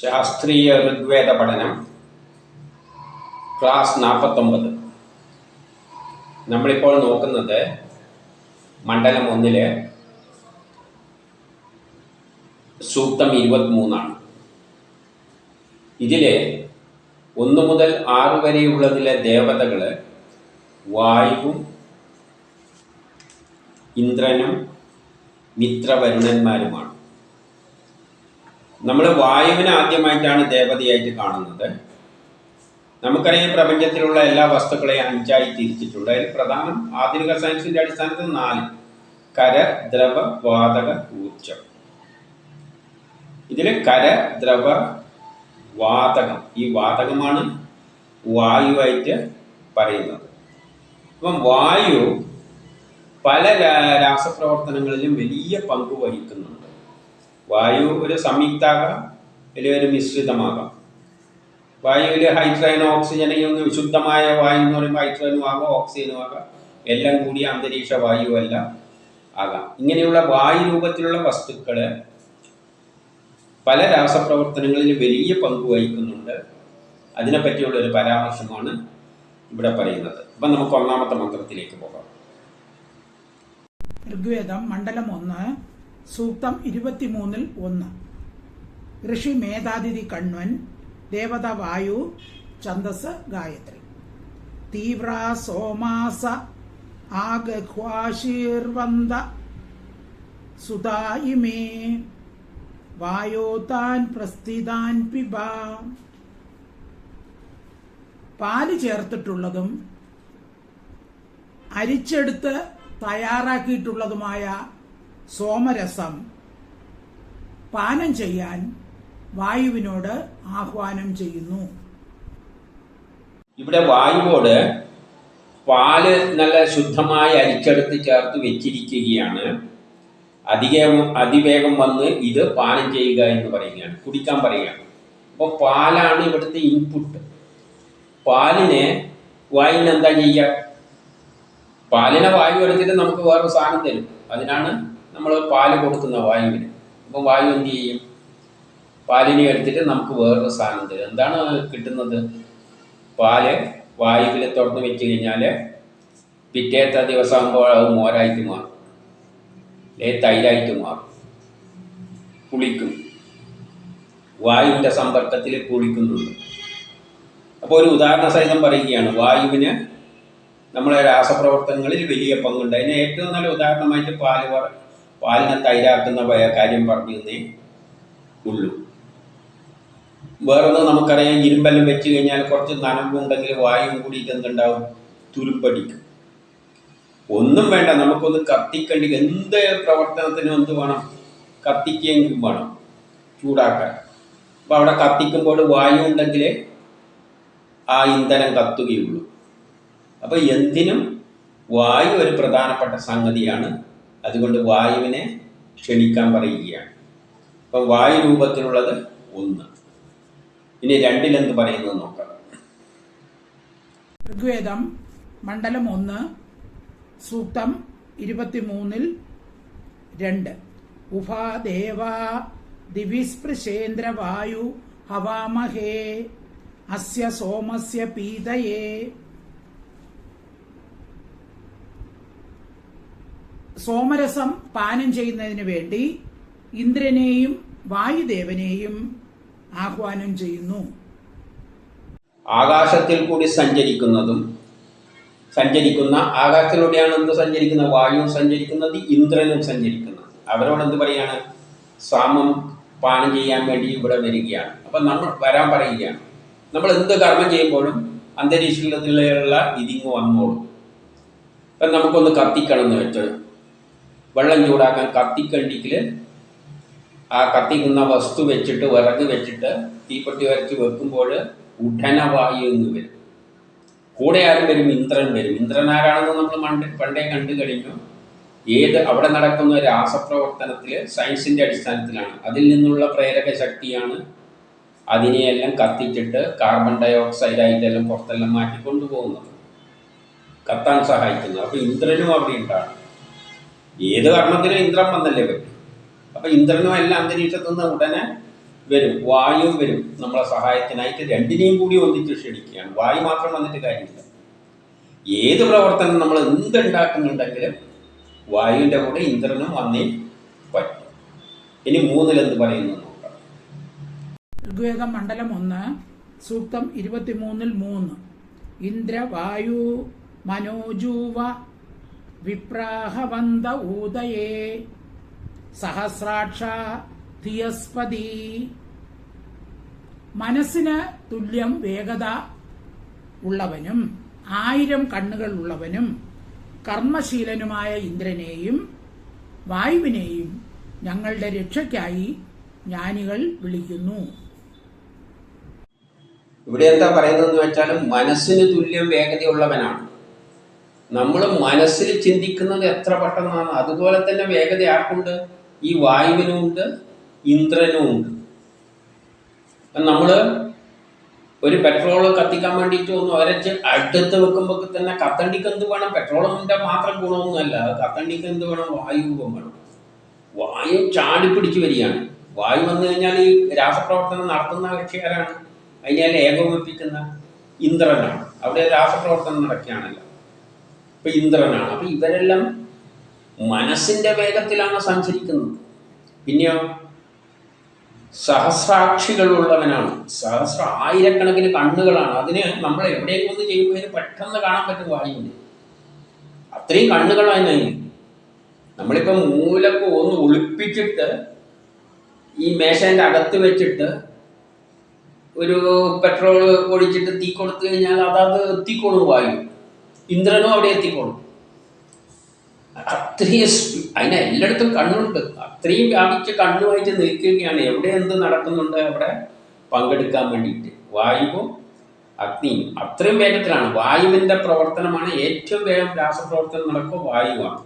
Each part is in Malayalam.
ശാസ്ത്രീയ ഋഗ്വേദ പഠനം ക്ലാസ് നാൽപ്പത്തൊമ്പത് നമ്മളിപ്പോൾ നോക്കുന്നത് മണ്ഡലം ഒന്നിലെ സൂക്തം ഇരുപത്തിമൂന്നാണ്. ഇതിലെ ഒന്ന് മുതൽ ആറ് വരെയുള്ളതിലെ ദേവതകൾ വായുവും ഇന്ദ്രനും മിത്രവരുണന്മാരുമാണ്. നമ്മൾ വായുവിനെ ആദ്യമായിട്ടാണ് ദേവതയായിട്ട് കാണുന്നത്. നമുക്കറിയാം പ്രപഞ്ചത്തിലുള്ള എല്ലാ വസ്തുക്കളെയും അഞ്ചായി തിരിച്ചിട്ടുണ്ട്. അതിൽ പ്രധാനം ആധുനിക സയൻസിന്റെ അടിസ്ഥാനത്തിൽ നാല്. കര ദ്രവ വാതക ഊർജം ഇതിൽ കര ദ്രവ വാതകം. ഈ വാതകമാണ് വായുവായിട്ട് പറയുന്നത്. അപ്പം വായു പല രാസപ്രവർത്തനങ്ങളിലും വലിയ പങ്ക് വഹിക്കുന്നുണ്ട്. വായു ഒരു സംയുക്താകാം അല്ലെങ്കിൽ ഒരു മിശ്രിതമാകാം. വായുവിൽ ഹൈഡ്രജനും ഓക്സിജൻ ഒന്ന് വിശുദ്ധമായ വായു എന്ന് പറയുമ്പോൾ ഹൈഡ്രജനും ആകാം ഓക്സിജനും ആകാം. എല്ലാം കൂടി അന്തരീക്ഷ വായുവല്ല ആകാം. ഇങ്ങനെയുള്ള വായു രൂപത്തിലുള്ള വസ്തുക്കൾ പല രാസപ്രവർത്തനങ്ങളിൽ വലിയ പങ്ക് വഹിക്കുന്നുണ്ട്. അതിനെപ്പറ്റിയുള്ള ഒരു പരാമർശമാണ് ഇവിടെ പറയുന്നത്. അപ്പം നമുക്ക് ഒന്നാമത്തെ മന്ത്രത്തിലേക്ക് പോകാം. ഋഗ്വേദം മണ്ഡലം ഒന്ന് സൂക്തം ഇരുപത്തിമൂന്നിൽ ഒന്ന്. ഋഷി മേധാതിഥി കണ്വൻ ദേവത വായു ഛന്ദസ് ഗായത്രി. തീവ്ര സോമാസ ആഗഹ്വാശീർവന്ത സുതായിമേ വായോതാൻ പ്രസ്ഥിതാൻ പിബ. പാൽ ചേർത്തിട്ടുള്ളതും അരിച്ചെടുത്ത് തയ്യാറാക്കിയിട്ടുള്ളതുമായ സോമരസം. പാനം ചെയ്യാൻ വായുവിനോട് ആഹ്വാനം ചെയ്യുന്നു. ഇവിടെ വായുവോട് പാൽ നല്ല ശുദ്ധമായി അരിച്ചെടുത്ത് ചേർത്ത് വെച്ചിരിക്കുകയാണ്. അധികം അതിവേഗം വന്ന് ഇത് പാനം ചെയ്യുക എന്ന് പറയുകയാണ് കുടിക്കാൻ പറയുകയാണ്. അപ്പോൾ പാലാണ് ഇവിടുത്തെ ഇൻപുട്ട് പാലിനെ വായുവിന് എന്താ ചെയ്യുക പാലിനെ വായു എടുത്തിട്ട് നമുക്ക് വേറെ സാധനം തരും. അതിനാണ് നമ്മൾ പാൽ കൊടുക്കുന്ന വായുവിന്. അപ്പം വായു എന്ത് ചെയ്യും? പാലിനെ എടുത്തിട്ട് നമുക്ക് വേറൊരു സാധനം തരും. എന്താണ് കിട്ടുന്നത്? പാൽ വായുവിൽ തുറന്ന് വെച്ച് കഴിഞ്ഞാൽ പിറ്റേത്തെ ദിവസം ആകുമ്പോൾ അത് മോരായിട്ട് മാറും. അല്ലെ തൈരായിട്ട് മാറും. പുളിക്കും. വായുവിന്റെ സമ്പർക്കത്തിൽ പുളിക്കുന്നുണ്ട്. അപ്പോൾ ഒരു ഉദാഹരണ സഹിതം പറയുകയാണ്. വായുവിന് നമ്മളെ രാസപ്രവർത്തനങ്ങളിൽ വലിയ പങ്കുണ്ട്. അതിന് ഏറ്റവും നല്ല ഉദാഹരണമായിട്ട് പാൽ പാലിനെ തൈരാക്കുന്ന കാര്യം പറഞ്ഞു ഉള്ളൂ. വേറൊന്ന് നമുക്കറിയാം. ഇരുമ്പെല്ലാം വെച്ച് കഴിഞ്ഞാൽ കുറച്ച് നനവുണ്ടെങ്കിൽ വായും കൂടി എന്തുണ്ടാവും തുരുപ്പടിക്കും ഒന്നും വേണ്ട. നമുക്കൊന്ന് കത്തിക്കണ്ടി എന്ത് പ്രവർത്തനത്തിനും എന്ത് വേണം? കത്തിക്കുകയെങ്കിലും വേണം. ചൂടാക്കാൻ. അപ്പോൾ അവിടെ കത്തിക്കുമ്പോൾ വായു ഉണ്ടെങ്കിൽ ആ ഇന്ധനം കത്തുകയുള്ളൂ. അപ്പോൾ എന്തിനും വായു ഒരു പ്രധാനപ്പെട്ട സംഗതിയാണ് അതുകൊണ്ട് വായുവിനെ ക്ഷണിക്കാൻ പറയുകയാണ്. അപ്പം വായു രൂപത്തിലുള്ളത് ഒന്ന്. ഇനി രണ്ടിലെന്ത് പറയുന്നത് നോക്കാം. ഋഗ്വേദം മണ്ഡലം ഒന്ന് സൂക്തം ഇരുപത്തിമൂന്നിൽ രണ്ട്. ഉഭാദേവാ ദിവിസ്പൃശേന്ദ്ര വായു ഹവാമഹേ അസ്യ സോമസ്യ പീതയേ. സോമരസം പാനം ചെയ്യുന്നതിന് വേണ്ടി ഇന്ദ്രനെയും വായുദേവനെയും ആഹ്വാനം ചെയ്യുന്നു. ആകാശത്തിൽ കൂടി സഞ്ചരിക്കുന്നതും സഞ്ചരിക്കുന്ന ആകാശത്തിലൂടെയാണ് എന്ത് സഞ്ചരിക്കുന്നത്? വായുവും സഞ്ചരിക്കുന്നത് ഇന്ദ്രനും സഞ്ചരിക്കുന്നത്. അവരോട് എന്ത് പറയാണ്? സാമം പാനം ചെയ്യാൻ വേണ്ടി ഇവിടെ വരികയാണ്. അപ്പം നമ്മൾ വരാൻ പറയുകയാണ്. നമ്മൾ എന്ത് കർമ്മം ചെയ്യുമ്പോഴും അന്തരീക്ഷത്തിലുള്ള ഇതിങ്ങ് വന്നോളും. ഇപ്പം നമുക്കൊന്ന് കത്തിക്കണം എന്ന് വെച്ച് വെള്ളം ചൂടാക്കാൻ കത്തിക്കണ്ടിക്കിൽ ആ കത്തിക്കുന്ന വസ്തു വെച്ചിട്ട് വിറക് വെച്ചിട്ട് തീപ്പെട്ടി വരച്ച് വെക്കുമ്പോൾ ഉടനവായു എന്ന് വരും. കൂടെ ആരും വരും ഇന്ദ്രൻ വരും. ഇന്ദ്രൻ ആരാണെന്ന് നമ്മൾ പണ്ടേ കണ്ടു കഴിഞ്ഞു. ഏത് അവിടെ നടക്കുന്ന രാസപ്രവർത്തനത്തിൽ സയൻസിന്റെ അടിസ്ഥാനത്തിലാണ്. അതിൽ നിന്നുള്ള പ്രേരക ശക്തിയാണ് അതിനെയെല്ലാം കത്തിച്ചിട്ട് കാർബൺ ഡൈ ഓക്സൈഡ് ആയിട്ടെല്ലാം പുറത്തെല്ലാം മാറ്റി കൊണ്ടുപോകുന്നത് കത്താൻ സഹായിക്കുന്നത്. അപ്പോൾ ഇന്ദ്രനും അവിടെ ഉണ്ടാണ് ഏത് കർമ്മത്തിനും ഇന്ദ്രൻ വന്നല്ലേ പറ്റും. അപ്പോൾ ഇന്ദ്രനും എല്ലാം അന്തരീക്ഷത്തു നിന്ന് ഉടനെ വരും വായുവും വരും നമ്മളെ സഹായത്തിനായിട്ട് രണ്ടിനെയും കൂടി ഒന്നിച്ച് ക്ഷണിക്കുകയാണ്. വായു മാത്രം വന്നിട്ട് കാര്യമില്ല. ഏത് പ്രവർത്തനം നമ്മൾ എന്തുണ്ടാക്കുന്നുണ്ടെങ്കിലും വായുവിന്റെ കൂടെ ഇന്ദ്രനും വന്നേ പറ്റും. ഇനി മൂന്നിലെന്ത് പറയുന്നു നോക്കാം. ഋഗ്വേദം മണ്ഡലം ഒന്ന് സൂക്തം ഇരുപത്തിമൂന്നിൽ മൂന്ന്. ഇന്ദ്ര വായു മനോജൂവ വിപ്രാഹവന്ത ഊദയേ സഹസ്രാക്ഷ തിയസ്പതി മനസ്സിന് തുല്യം വേഗത ഉള്ളവനും ആയിരം കണ്ണുകൾ ഉള്ളവനും കർമ്മശീലനുമായ ഇന്ദ്രനെയും വായുവിനെയും ഞങ്ങളുടെ രക്ഷയ്ക്കായി ജ്ഞാനികൾ വിളിക്കുന്നു. ഇവിടെ എന്താ പറയുന്നതെന്ന് വെച്ചാൽ മനസ്സിന് തുല്യം വേഗതയുള്ളവനാണ്. നമ്മൾ മനസ്സിൽ ചിന്തിക്കുന്നത് എത്ര പെട്ടെന്നാണ്. അതുപോലെ തന്നെ വേഗത ആർക്കുണ്ട്? ഈ വായുവിനും ഉണ്ട് ഇന്ദ്രനും ഉണ്ട് നമ്മൾ ഒരു പെട്രോൾ കത്തിക്കാൻ വേണ്ടിയിട്ട് ഒന്ന് ഒരച്ച് അടുത്ത് വെക്കുമ്പോൾ തന്നെ കത്തണ്ടിക്ക് എന്ത് വേണം? പെട്രോളിന്റെ മാത്രം ഗുണമൊന്നുമല്ല. കത്തണ്ടിക്ക് എന്ത് വേണം? വായു വേണം. വായു ചാടി പിടിച്ച് വരികയാണ്. വായു വന്നു കഴിഞ്ഞാൽ ഈ രാസപ്രവർത്തനം നടത്തുന്ന കക്ഷികാരാണ് അതിനെ ഏകോപിപ്പിക്കുന്ന ഇന്ദ്രനാണ്. അവിടെ രാസപ്രവർത്തനം നടക്കുകയാണല്ലോ. ഇപ്പൊ ഇന്ദ്രനാണ്. അപ്പൊ ഇവരെല്ലാം മനസ്സിന്റെ വേഗത്തിലാണ് സഞ്ചരിക്കുന്നത്. പിന്നെയോ സഹസ്രാക്ഷികളുള്ളവനാണ്. സഹസ്ര ആയിരക്കണക്കിന് കണ്ണുകളാണ്. അതിന് നമ്മൾ എവിടെയെങ്കിലും ഒന്ന് ചെയ്യുമ്പോൾ പെട്ടെന്ന് കാണാൻ പറ്റും വായുവിന് അത്രയും കണ്ണുകളാണ് അതിന്. നമ്മളിപ്പോൾ മൂലക്ക് ഒന്ന് ഒളിപ്പിച്ചിട്ട് ഈ മേശേന്റെ അകത്ത് വെച്ചിട്ട് ഒരു പെട്രോൾ ഒഴിച്ചിട്ട് തീ കൊടുത്തു കഴിഞ്ഞാൽ അതത് എത്തിക്കോളും വായു. ഇന്ദ്രനും അവിടെ എത്തിക്കോളും. അത്രയും അതിന് എല്ലായിടത്തും കണ്ണുണ്ട്. അത്രയും വ്യാപിച്ച് കണ്ണുമായിട്ട് നിൽക്കുകയാണ്. എവിടെ എന്ത് നടക്കുന്നുണ്ട് അവിടെ പങ്കെടുക്കാൻ വേണ്ടിയിട്ട്. വായുവും അഗ്നിയും. അത്രയും വേഗത്തിലാണ്. വായുവിന്റെ പ്രവർത്തനമാണ് ഏറ്റവും വേഗം രാസപ്രവർത്തനം നടക്കുക വായുവാണ്.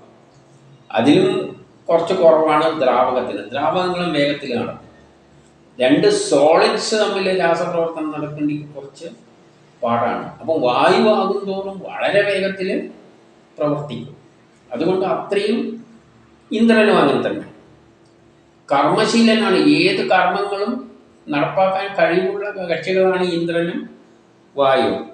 അതിലും കുറച്ച് കുറവാണ് ദ്രാവകത്തിന്. ദ്രാവകങ്ങളും നടക്കും രണ്ട് സോളിഡ്സ് തമ്മിൽ രാസപ്രവർത്തനം നടക്കേണ്ടി കുറച്ച് പാടാണ്. അപ്പം വായുവാകും തോറും വളരെ വേഗത്തിൽ പ്രവർത്തിക്കും. അതുകൊണ്ട് അത്രയും ഇന്ദ്രനും അങ്ങനെ തന്നെ. കർമ്മശീലനാണ്. ഏത് കർമ്മങ്ങളും നടപ്പാക്കാൻ കഴിവുള്ള കക്ഷികളാണ് ഇന്ദ്രനും വായുവും.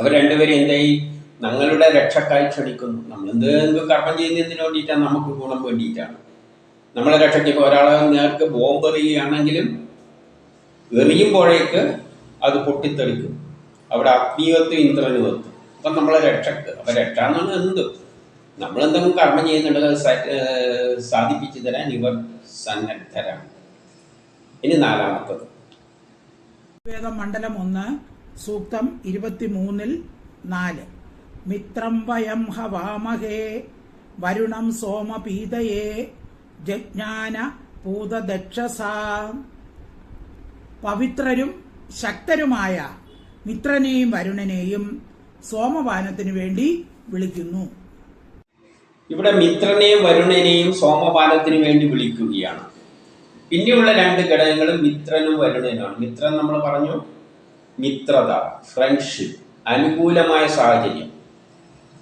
അവർ രണ്ടുപേരും എന്തായി? ഞങ്ങളുടെ രക്ഷക്കായി ക്ഷണിക്കുന്നു. നമ്മൾ എന്ത് കർമ്മം ചെയ്യുന്നതിന് വേണ്ടിയിട്ടാണ്? നമുക്ക് ഗുണം വേണ്ടിയിട്ടാണ്. നമ്മളെ രക്ഷയ്ക്ക് ഇപ്പോൾ ഒരാളെ നേർക്ക് ബോംബ് എറിയുകയാണെങ്കിലും എറിയുമ്പോഴേക്ക് അത് പൊട്ടിത്തെറിക്കും. അവിടെ ആത്മീയത്വം ഇന്ദ്രനും വന്നു. അപ്പം നമ്മളെ രക്ഷക്ക് അപ്പം രക്ഷ എന്നാണ് എന്ത്? നമ്മൾ എന്തെങ്കിലും കർമ്മം ചെയ്യുന്നുണ്ടെങ്കിൽ അത് സാധിപ്പിച്ചു തരാൻ ഇവർ സന്നദ്ധരാണ്. ഇനി നാലാമത്തത്. വേദം മണ്ഡലം ഒന്ന് സൂക്തം ഇരുപത്തിമൂന്നിൽ നാല്. മിത്രം വയം ഹവാമഹേ വരുണം സോമപീതയേ ജജ്ഞാന പൂതദക്ഷസ. പവിത്രരും ശക്തരുമായ മിത്രനെയും വരുണനെയും സോമപാനത്തിനു വേണ്ടി വിളിക്കുന്നു. ഇവിടെ മിത്രനെയും വരുണനെയും സോമപാനത്തിന് വേണ്ടി വിളിക്കുകയാണ്. പിന്നെയുള്ള രണ്ട് ഘടകങ്ങളും മിത്രനും വരുണനുമാണ്. മിത്രൻ നമ്മൾ പറഞ്ഞു മിത്രത ഫ്രണ്ട്ഷിപ്പ് അനുകൂലമായ സാഹചര്യം.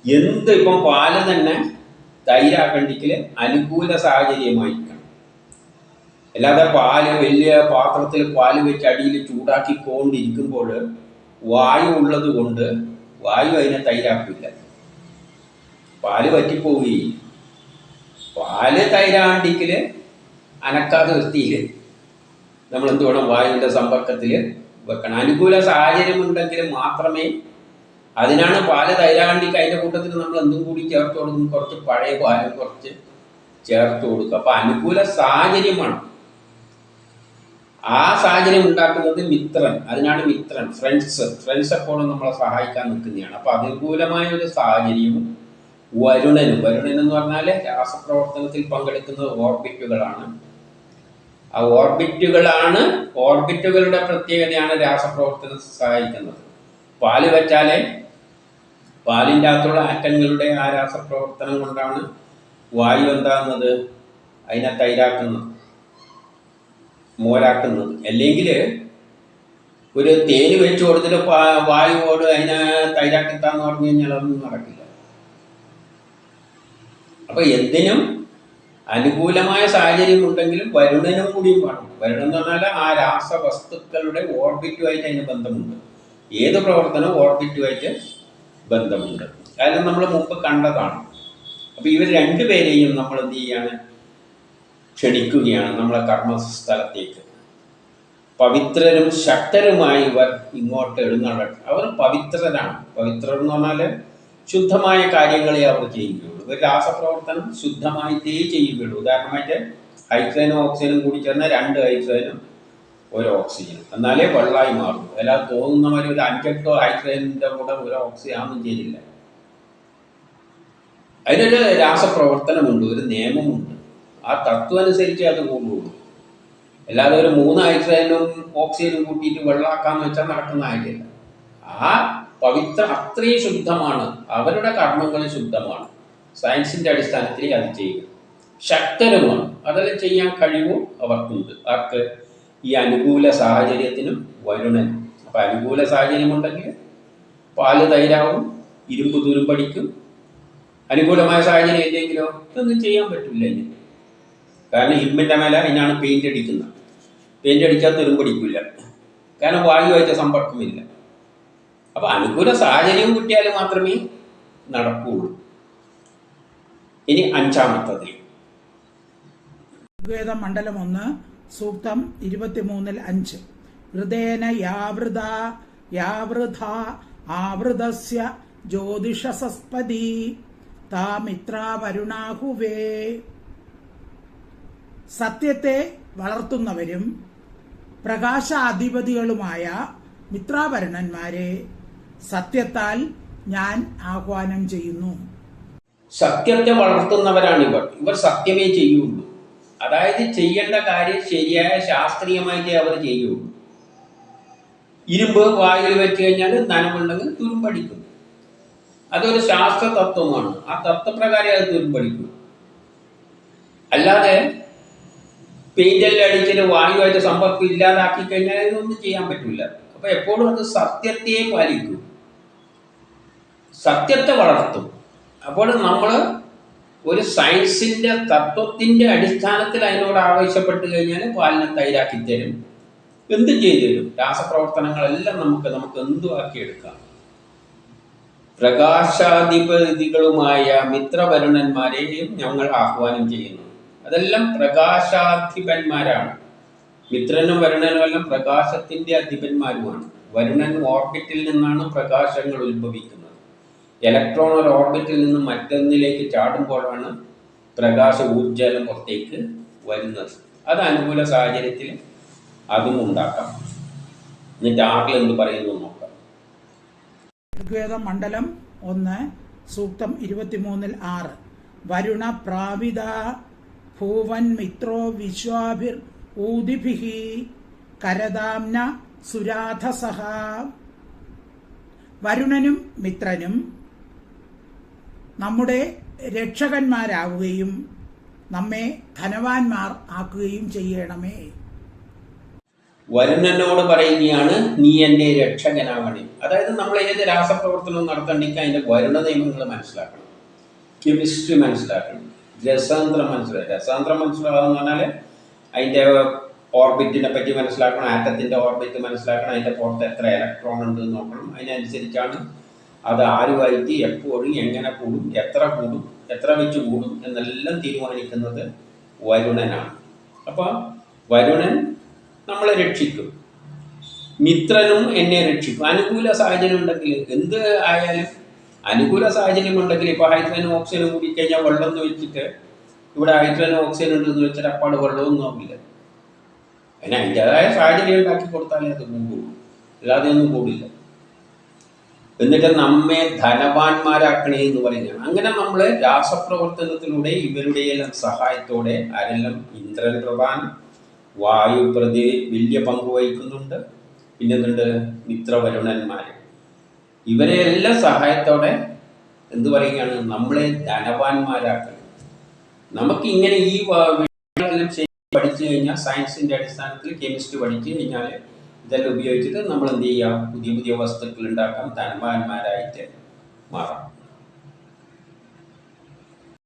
എന്ത് ഇപ്പം പാൽ തന്നെ തൈരാക്കണ്ടെങ്കിൽ അനുകൂല സാഹചര്യമായിരിക്കണം. അല്ലാതെ പാൽ വലിയ പാത്രത്തിൽ പാൽ വെച്ച് അടിയിൽ ചൂടാക്കി ചൂടാക്കിക്കൊണ്ടിരിക്കുമ്പോൾ വായു ഉള്ളത് കൊണ്ട് വായു അതിനെ തൈരാക്കില്ല. പാൽ പറ്റിപ്പോവുകയും പാൽ തൈരാണ്ടിക്കൽ അനക്കാതെ വൃത്തിയിൽ നമ്മൾ എന്ത് വേണം വായുവിന്റെ സമ്പർക്കത്തിൽ വെക്കണം. അനുകൂല സാഹചര്യം ഉണ്ടെങ്കിൽ മാത്രമേ അതിനാണ് പാൽ തൈരാണ്ടിക്ക് അതിന്റെ കൂട്ടത്തിൽ നമ്മൾ എന്തും കൂടി ചേർത്ത് കൊടുക്കും. കുറച്ച് പഴയ പാലും കുറച്ച് ചേർത്ത് കൊടുക്കുക അപ്പം അനുകൂല സാഹചര്യമാണ്. ആ സാഹചര്യം ഉണ്ടാക്കുന്നത് മിത്രൻ അതിനാണ് മിത്രൻ ഫ്രണ്ട്സ് ഫ്രണ്ട്സ് എപ്പോഴും നമ്മളെ സഹായിക്കാൻ നിൽക്കുന്നതാണ്. അപ്പോൾ അനുകൂലമായ ഒരു സാഹചര്യവും വരുണനും വരുണൻ എന്ന് പറഞ്ഞാൽ രാസപ്രവർത്തനത്തിൽ പങ്കെടുക്കുന്നത് ഓർബിറ്റുകളാണ്. ആ ഓർബിറ്റുകളാണ് ഓർബിറ്റുകളുടെ പ്രത്യേകതയാണ് രാസപ്രവർത്തനത്തെ സഹായിക്കുന്നത്. പാൽ വെച്ചാലേ പാലിന്റെ അകത്തുള്ള ആറ്റങ്ങളുടെ ആ രാസപ്രവർത്തനം കൊണ്ടാണ് വായു എന്താകുന്നത്? അതിനെ തൈരാക്കുന്നത്. മോരാക്കുന്നത്. അല്ലെങ്കിൽ ഒരു തേന് വെച്ച് കൊടുത്തിട്ട് വായു വായുവോട് അതിനെ തൈരാക്കിത്താന്ന് പറഞ്ഞു കഴിഞ്ഞാൽ അതൊന്നും നടക്കില്ല. അപ്പൊ എന്തിനും അനുകൂലമായ സാഹചര്യം ഉണ്ടെങ്കിലും വരുണനും കൂടിയും വേണം വരുണം എന്ന് പറഞ്ഞാൽ ആ രാസവസ്തുക്കളുടെ ഓർബിറ്റുമായിട്ട് അതിന് ബന്ധമുണ്ട്. ഏത് പ്രവർത്തനവും ഓർബിറ്റുമായിട്ട് ബന്ധമുണ്ട്. കാരണം നമ്മൾ മുമ്പ് കണ്ടതാണ്. അപ്പൊ ഇവർ രണ്ടുപേരെയും നമ്മൾ എന്ത് ചെയ്യാണ്? ക്ഷണിക്കുകയാണ് നമ്മളെ കർമ്മസ്ഥലത്തേക്ക്. പവിത്രരും ശക്തരുമായി ഇവർ ഇങ്ങോട്ട് എഴുന്നള്ളട്ടെ. അവർ പവിത്രരാണ്. പവിത്രർ എന്ന് പറഞ്ഞാൽ ശുദ്ധമായ കാര്യങ്ങളെ അവർ ചെയ്യുകയുള്ളൂ. ഒരു രാസപ്രവർത്തനം ശുദ്ധമായിട്ടേ ചെയ്യുകയുള്ളൂ. ഉദാഹരണമായിട്ട് ഹൈഡ്രജനും ഓക്സിജനും കൂടി ചേർന്ന രണ്ട് ഹൈഡ്രജനും ഒരു ഓക്സിജനും എന്നാലേ വെള്ളമായി മാറും അല്ലാതെ തോന്നുന്ന മാതിരി ഒരു അഞ്ചെട്ടോ ഹൈഡ്രജന്റെ കൂടെ ഒരു ഓക്സിജൻ ഒന്നും ചെയ്തില്ല. അതിനൊരു രാസപ്രവർത്തനമുണ്ട്. ഒരു നിയമമുണ്ട്. ആ തത്വം അനുസരിച്ച് അത് കൂടുള്ളൂ അല്ലാതെ ഒരു മൂന്ന് ഹൈഡ്രജനും ഓക്സിജനും കൂട്ടിയിട്ട് വെള്ളമാക്കാന്ന് വെച്ചാൽ നടക്കുന്ന കാര്യമില്ല. ആ പവിത്ര അത്രയും ശുദ്ധമാണ്. അവരുടെ കർമ്മങ്ങൾ ശുദ്ധമാണ്. സയൻസിന്റെ അടിസ്ഥാനത്തിൽ അത് ചെയ്യുക. ശക്തരുമാണ് അതെല്ലാം ചെയ്യാൻ കഴിവും അവർക്കുണ്ട്. അവർക്ക് ഈ അനുകൂല സാഹചര്യത്തിനും വരുണൻ. അപ്പൊ അനുകൂല സാഹചര്യം ഉണ്ടെങ്കിൽ പാൽ തൈരാവും ഇരുമ്പ് തുരുമ്പടിക്കും അനുകൂലമായ സാഹചര്യം ഇല്ലെങ്കിലോ? ഇതൊന്നും ചെയ്യാൻ പറ്റില്ല ഇനി. കാരണം ഇരുമ്പിന്റെ മേലെ അതിനാണ് പെയിന്റ് അടിക്കുന്നത്. പെയിന്റ് അടിച്ചാൽ തുരുമ്പടിക്കില്ല കാരണം വായുവായിട്ട് സമ്പർക്കമില്ല. അപ്പൊ അനുകൂല സാഹചര്യം കിട്ടിയാൽ മാത്രമേ നടക്കുകയുള്ളൂ ഇനി അഞ്ചാമത്തതിൽ. ഋഗ്വേദ മണ്ഡലം ഒന്ന് സൂക്തം ഇരുപത്തിമൂന്നിൽ അഞ്ച്. ഹൃദയന യാവൃത യാവൃത ആവൃതസ്യ ജ്യോതിഷസസ്പതി താമിത്ര വരുണാഹുവേ. സത്യത്തെ വളർത്തുന്നവരും പ്രകാശാധിപതികളുമായ മിത്രാഭരണന്മാരെ സത്യത്താൽ ഞാൻ ആഹ്വാനം ചെയ്യുന്നു. സത്യത്തെ വളർത്തുന്നവരാണ് ഇവർ. ഇവർ സത്യമേ ചെയ്യുള്ളൂ. അതായത് ചെയ്യേണ്ട കാര്യം ശരിയായ ശാസ്ത്രീയമായിട്ടേ അവർ ചെയ്യുള്ളൂ. ഇരുമ്പ് വായിൽ വെച്ച് കഴിഞ്ഞാൽ നനവുണ്ടെങ്കിൽ തുരുമ്പടിക്കും. അതൊരു ശാസ്ത്ര തത്വമാണ് ആ തത്വപ്രകാരം അത് തുരുമ്പടിക്കും. അല്ലാതെ പെയിന്റെല്ലാം അടിച്ചിട്ട് വായുവായിട്ട് സമ്പർക്കം ഇല്ലാതാക്കി കഴിഞ്ഞാൽ ഇതൊന്നും ചെയ്യാൻ പറ്റില്ല അപ്പൊ എപ്പോഴും അത് സത്യത്തെ പാലിക്കും. സത്യത്തെ വളർത്തും. അപ്പോൾ നമ്മൾ ഒരു സയൻസിന്റെ തത്വത്തിന്റെ അടിസ്ഥാനത്തിൽ അതിനോട് ആവശ്യപ്പെട്ട് കഴിഞ്ഞാൽ പാലിനെ തൈരാക്കി തരും. എന്ത് ചെയ്തു തരും രാസപ്രവർത്തനങ്ങളെല്ലാം നമുക്ക് നമുക്ക് എന്തും ആക്കിയെടുക്കാം പ്രകാശാധിപതികളുമായ മിത്രവരുണന്മാരെയും ഞങ്ങൾ ആഹ്വാനം ചെയ്യുന്നു. അതെല്ലാം പ്രകാശാധിപന്മാരാണ്. മിത്രനും വരുണനും എല്ലാം പ്രകാശത്തിന്റെ അധിപന്മാരുമാണ്. വരുണൻ ഓർബിറ്റിൽ നിന്നാണ് പ്രകാശങ്ങൾ ഉത്ഭവിക്കുന്നത്. ഇലക്ട്രോൺ ഒരു ഓർബിറ്റിൽ നിന്ന് മറ്റൊന്നിലേക്ക് ചാടുമ്പോഴാണ് പ്രകാശ ഊർജലം പുറത്തേക്ക് വരുന്നത്. അത് അനുകൂല സാഹചര്യത്തിൽ അതും ഉണ്ടാക്കാം. എന്നിട്ട് ആറിൽ എന്ത് പറയുന്നു നോക്കാം. ഋഗ്വേദം മണ്ഡലം ഒന്ന് സൂക്തം ഇരുപത്തിമൂന്നിൽ ആറ്. വരുണ പ്രാവിത ഭൂവൻ മിത്രോ വിശ്വാഭിർ ഊതിഭിഹി കരതാംന സുരാധസഹ. വരുണനും മിത്രനും നമ്മുടെ രക്ഷകന്മാരാവുകയും നമ്മെ ധനവാന്മാർ ആക്കുകയും ചെയ്യണമേ. വരുണനോട് പറയുകയാണ് നീ എന്റെ രക്ഷകനാവണേ. അതായത് നമ്മൾ ഏത് രാസപ്രവർത്തനവും നടത്തണ്ടെങ്കിൽ അതിന്റെ വരുണ നിയമങ്ങൾ മനസ്സിലാക്കണം. കെമിസ്ട്രി മനസ്സിലാക്കണം. രസാന്തരം മനസ്സിലായി. രസാന്തരം മനസ്സിലാകാന്ന് പറഞ്ഞാൽ അതിന്റെ ഓർബിറ്റിനെ പറ്റി മനസ്സിലാക്കണം ആറ്റത്തിന്റെ ഓർബിറ്റ് മനസ്സിലാക്കണം അതിന്റെ പുറത്ത് എത്ര ഇലക്ട്രോൺ ഉണ്ട് നോക്കണം. അതിനനുസരിച്ചാണ് അത് ആരുമായിട്ട് എപ്പോഴും എങ്ങനെ കൂടും എത്ര കൂടും എത്ര വെച്ച് കൂടും എന്നെല്ലാം തീരുമാനിക്കുന്നത് വരുണനാണ്. അപ്പോൾ വരുണൻ നമ്മളെ രക്ഷിക്കും. മിത്രനും എന്നെ രക്ഷിക്കും. അനുകൂല സാഹചര്യം ഉണ്ടെങ്കിൽ എന്ത് ആയാലും അനുകൂല സാഹചര്യം ഉണ്ടെങ്കിൽ ഇപ്പോൾ ഹൈഡ്രജൻ ഓക്സിജനും കൂടി കഴിഞ്ഞാൽ വെള്ളം എന്ന് വെച്ചിട്ട് ഇവിടെ ഹൈഡ്രജൻ ഓക്സിജൻ ഉണ്ടെന്ന് വെച്ചാൽ അപ്പാട് വെള്ളമൊന്നും ആവില്ല അതിന് അതിന്റെതായ സാഹചര്യം ഉണ്ടാക്കി കൊടുത്താലേ അത് പോകും അല്ലാതെ ഒന്നും കൂടില്ല. എന്നിട്ട് നമ്മെ ധനവാന്മാരാക്കണേ എന്ന് പറയുകയാണ്. അങ്ങനെ നമ്മൾ രാസപ്രവർത്തനത്തിലൂടെ ഇവരുടെ എല്ലാം സഹായത്തോടെ ആരെല്ലാം? ഇന്ദ്രൻ പ്രധാൻ വായു പ്രതി വലിയ പങ്ക് വഹിക്കുന്നുണ്ട്. പിന്നെന്തുണ്ട്? മിത്രവരുണന്മാർ ഇവരെ എല്ലാം സഹായത്തോടെ എന്തു പറയുകയാണ്? നമ്മളെ ധനവാന്മാരാക്കണം നമുക്ക് ഇങ്ങനെ ഈ പഠിച്ചു കഴിഞ്ഞാൽ സയൻസിന്റെ അടിസ്ഥാനത്തിൽ കെമിസ്ട്രി പഠിച്ചു കഴിഞ്ഞാൽ ഇതെല്ലാം ഉപയോഗിച്ചിട്ട് നമ്മൾ എന്ത് ചെയ്യാം? പുതിയ പുതിയ വസ്തുക്കൾ ഉണ്ടാക്കാം ധനവാന്മാരായിട്ട് മാറാം.